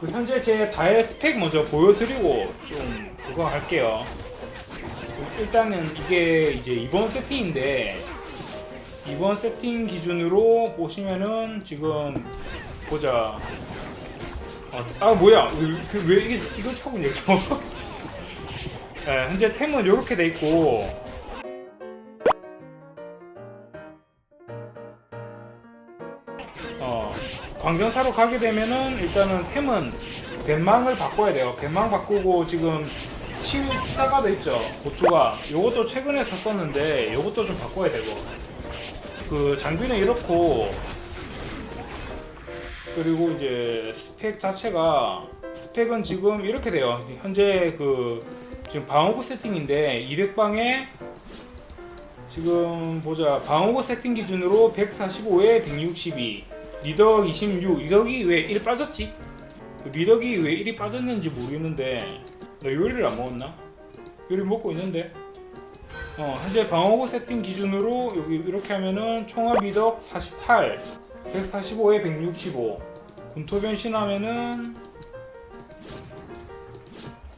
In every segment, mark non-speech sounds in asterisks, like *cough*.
그 현재 제 다의 스펙 먼저 보여드리고 좀 그거 할게요. 일단은 이게 이제 이번 세팅인데 이번 세팅 기준으로 보시면은 지금 보자. 아, 아 뭐야? 그 왜 이게 이걸 차고 여기서? 네, *laughs* 현재 템은 이렇게 돼 있고 어, 광전사로 가게 되면은 일단은 템은 벤망을 바꿔야 돼요. 벤망 바꾸고 지금 돼 있죠. 고투가 요것도 최근에 샀었는데 요것도 좀 바꿔야 되고 그 장비는 이렇고 그리고 이제 스펙 자체가 스펙은 지금 이렇게 돼요. 현재 그 지금 방어구 세팅인데 200방에 지금 보자 방어구 세팅 기준으로 145에 162 리덕 26 리덕이 왜 1 빠졌지? 그 리덕이 왜 1이 빠졌는지 모르겠는데 나 요리를 안 먹었나? 요리 먹고 있는데 어 현재 방어구 세팅 기준으로 여기 이렇게 하면은 총합 리덕 48 145에 165 군토 변신하면은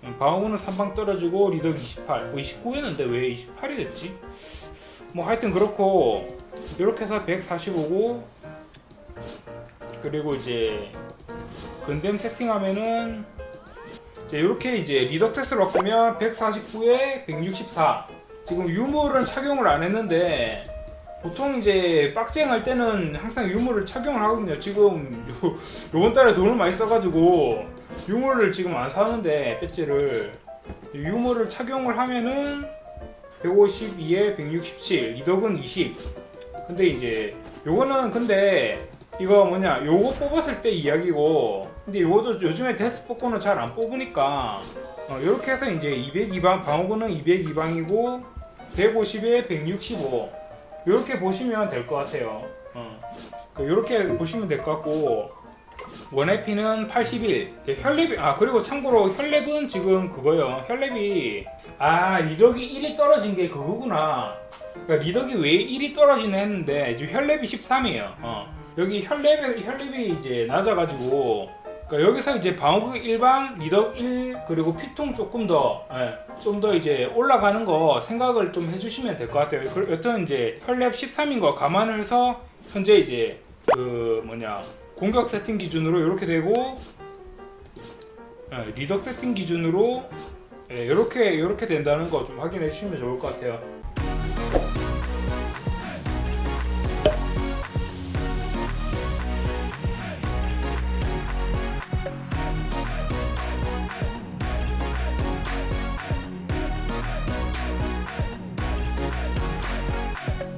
음, 방어구는 3방 떨어지고 리덕 28 29였는데 왜 28이 됐지? 뭐 하여튼 그렇고 이렇게 해서 145고 그리고 이제 근댐 세팅하면은 이제 이렇게 이제 리덕세스로 바꾸면 149에 164 지금 유물은 착용을 안 했는데 보통 이제 빡쟁 할 때는 항상 유물을 착용을 하거든요. 지금 요, 요번 달에 돈을 많이 써가지고 유물을 지금 안 사는데 배지를 유물을 착용을 하면은 152에 167 리덕은 20 근데 이제 요거는 근데 이거 뭐냐 요거 뽑았을 때 이야기고 근데 요것도 요즘에 데스 뽑고는 잘 안 뽑으니까 어, 이렇게 해서 이제 202방 방어구는 202방이고 150에 165 이렇게 보시면 될 것 같아요. 어. 이렇게 보시면 될 것 같고 원해피는 81. 혈랩이 아 그리고 참고로 혈랩은 지금 그거요. 혈랩이 아 리덕이 1이 떨어진 게 그거구나. 그러니까 리덕이 왜 1이 떨어지나 했는데 지금 혈랩이 13이에요. 어. 여기 혈랩이 혈랩이 이제 낮아가지고 그러니까 여기서 이제 방어구 1방 리덕 1 그리고 피통 조금 더좀더 이제 올라가는 거 생각을 좀 해주시면 될 것 같아요. 그- 여튼 이제 혈랩 13인 거 감안을 해서 현재 이제 그 뭐냐 공격 세팅 기준으로 이렇게 되고 예, 리덕 세팅 기준으로 예, 이렇게 이렇게 된다는 거 좀 확인해 주시면 좋을 것 같아요.